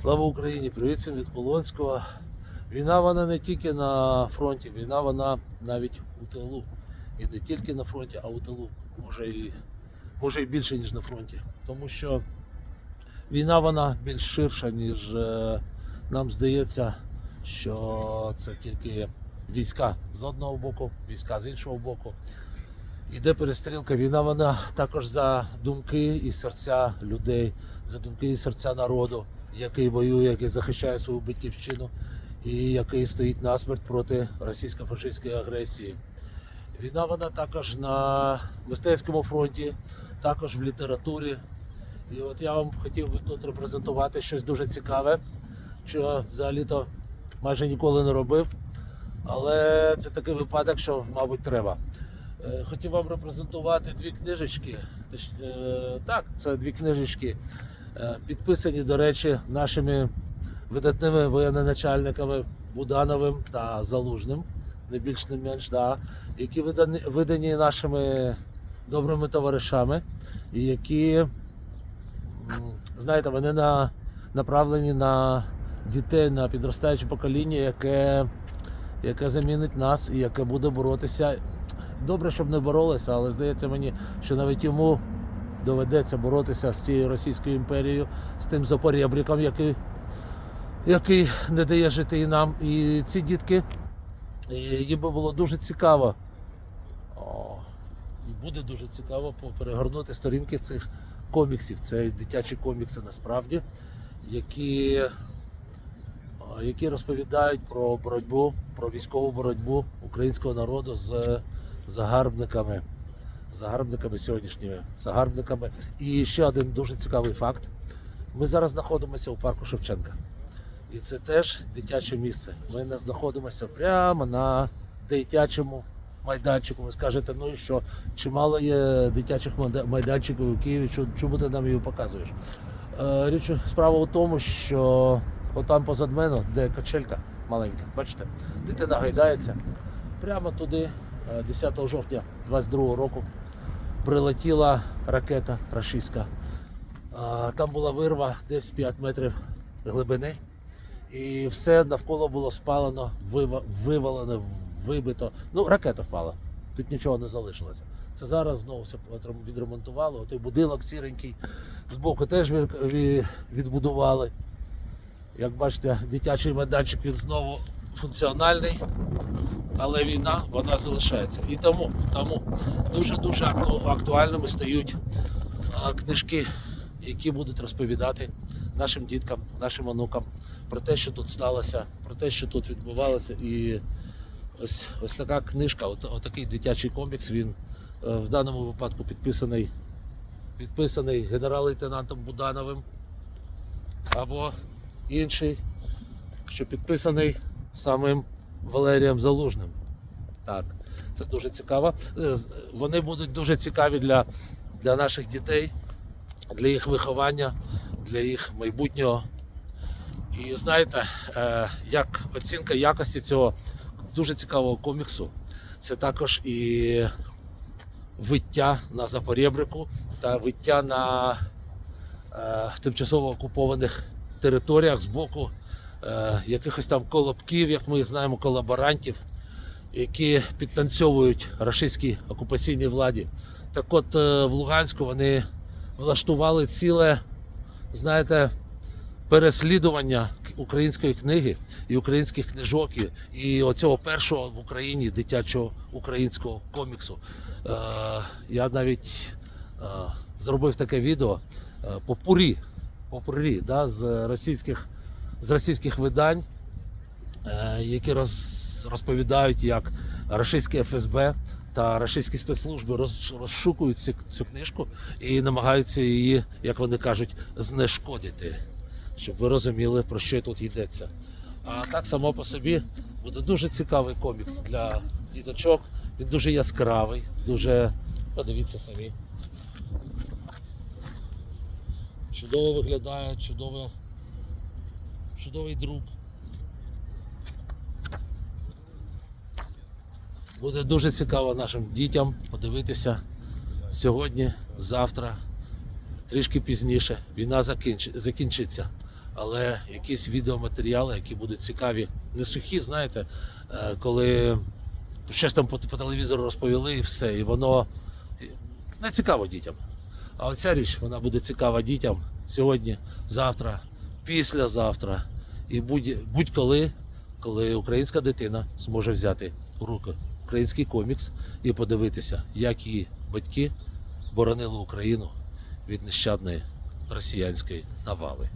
Слава Україні! Привіт всім від Полонського. Війна вона не тільки на фронті, війна вона навіть у тилу. І не тільки на фронті, а у тилу. Може і, може і більше, ніж на фронті. Тому що війна вона більш ширша, ніж е, нам здається, що це тільки війська з одного боку, війська з іншого боку. Іде перестрілка. Війна вона також за думки і серця людей, за думки і серця народу, який воює, який захищає свою батьківщину і який стоїть насмерть проти російсько-фашистської агресії. Війна вона також на мистецькому фронті, також в літературі. І от я вам хотів би тут репрезентувати щось дуже цікаве, що взагалі-то майже ніколи не робив. Але це такий випадок, що, мабуть, треба. Е, Хотів вам репрезентувати дві книжечки. Е, Так, це дві книжечки, е, підписані, до речі, нашими видатними воєнноначальниками Будановим та Залужним, не більш не менш, да, які видані, видані нашими добрими товаришами, і які, знаєте, вони на, направлені на дітей, на підростаюче покоління, яке, яке замінить нас і яке буде боротися добре, щоб не боролися, але здається мені, що навіть йому доведеться боротися з цією Російською імперією, з тим запорєбриком, який, який не дає жити і нам. І ці дітки, їм би було дуже цікаво. О, і буде дуже цікаво перегорнути сторінки цих коміксів. Це дитячі комікси насправді, які які розповідають про боротьбу, про військову боротьбу українського народу з загарбниками, загарбниками сьогоднішніми загарбниками. І ще один дуже цікавий факт: ми зараз знаходимося у парку Шевченка. І це теж дитяче місце. Ми знаходимося прямо на дитячому майданчику. Ви скажете, ну і що? Чимало є дитячих майданчиків у Києві, чому- ти нам його показуєш? Е, Річ справа у тому, що отам позад мене, де качелька маленька, бачите, дитина гайдається. Прямо туди, 10 жовтня 22 року, прилетіла ракета рашистська. Там була вирва десь 5 метрів глибини. І все навколо було спалено, вива- вивалено, вибито. Ну, ракета впала. Тут нічого не залишилося. Це зараз знову все відремонтували. Той будинок сіренький збоку теж відбудували. Як бачите, дитячий майданчик він знову функціональний, але війна вона залишається. І тому, тому дуже-дуже актуальними стають книжки, які будуть розповідати нашим діткам, нашим онукам про те, що тут сталося, про те, що тут відбувалося. І ось, ось така книжка, от, отакий дитячий комікс, він е, в даному випадку підписаний, підписаний генерал-лейтенантом Будановим або інший, що підписаний самим Валерієм Залужним. Так, це дуже цікаво. Е, Вони будуть дуже цікаві для, для наших дітей, для їх виховання, для їх майбутнього. І знаєте, е, як оцінка якості цього дуже цікавого коміксу, це також і виття на Запорєбрику та виття на е, тимчасово окупованих територіях з боку е, якихось там колобків, як ми їх знаємо, колаборантів, які підтанцьовують рашистській окупаційній владі. Так от е, в Луганську вони влаштували ціле, знаєте, переслідування української книги і українських книжок, і, оцього першого в Україні дитячого українського коміксу. Е, я навіть зробив таке відео попурі, попурі да, з російських, з російських видань, е, які розповідають, як російське ФСБ та російські спецслужби розшукують цю, цю книжку і намагаються її, як вони кажуть, знешкодити, щоб ви розуміли, про що тут йдеться. А так само по собі буде дуже цікавий комікс для діточок. Він дуже яскравий, дуже подивіться самі. Чудово виглядає, чудово, чудовий друк. Буде дуже цікаво нашим дітям подивитися сьогодні, завтра, трішки пізніше. Війна закінч... закінчиться. але якісь відеоматеріали, які будуть цікаві, не сухі, знаєте, е, коли щось там по, по телевізору розповіли і все, і воно не цікаво дітям. А оця річ вона буде цікава дітям сьогодні, завтра, післязавтра і будь- будь-коли, коли українська дитина зможе взяти у руки український комікс і подивитися, як її батьки боронили Україну від нещадної росіянської навали.